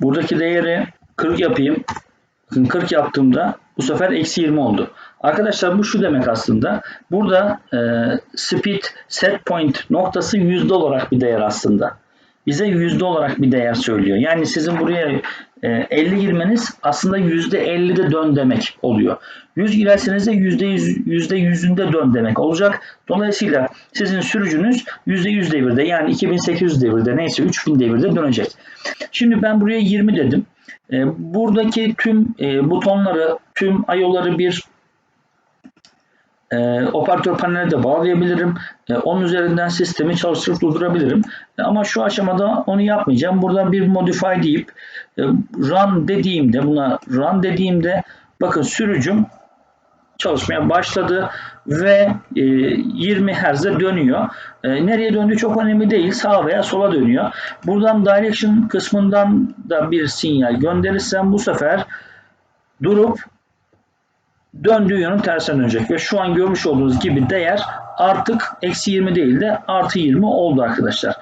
Buradaki değeri 40 yapayım. Bakın 40 yaptığımda bu sefer eksi 20 oldu. Arkadaşlar bu şu demek aslında. Burada e, speed set point noktası yüzde olarak bir değer aslında. Bize yüzde olarak bir değer söylüyor. Yani sizin buraya e, 50 girmeniz aslında yüzde 50'de dön demek oluyor. 100 girerseniz de yüzde yüz, yüzde yüzünde dön demek olacak. Dolayısıyla sizin sürücünüz yüzde yüz devirde yani 2800 devirde neyse 3000 devirde dönecek. Şimdi ben buraya 20 dedim. E, buradaki tüm e, butonları, tüm ayoları bir e, operatör paneline de bağlayabilirim. E, onun üzerinden sistemi çalıştırıp durdurabilirim. E, ama şu aşamada onu yapmayacağım. Burada bir modify deyip e, run dediğimde buna run dediğimde bakın sürücüm çalışmaya başladı ve e, 20 Hz'de dönüyor. E, nereye döndüğü çok önemli değil. Sağa veya sola dönüyor. Buradan direction kısmından da bir sinyal gönderirsem bu sefer durup döndüğü yönün tersine dönecek ve şu an görmüş olduğunuz gibi değer artık eksi 20 değil de artı 20 oldu arkadaşlar.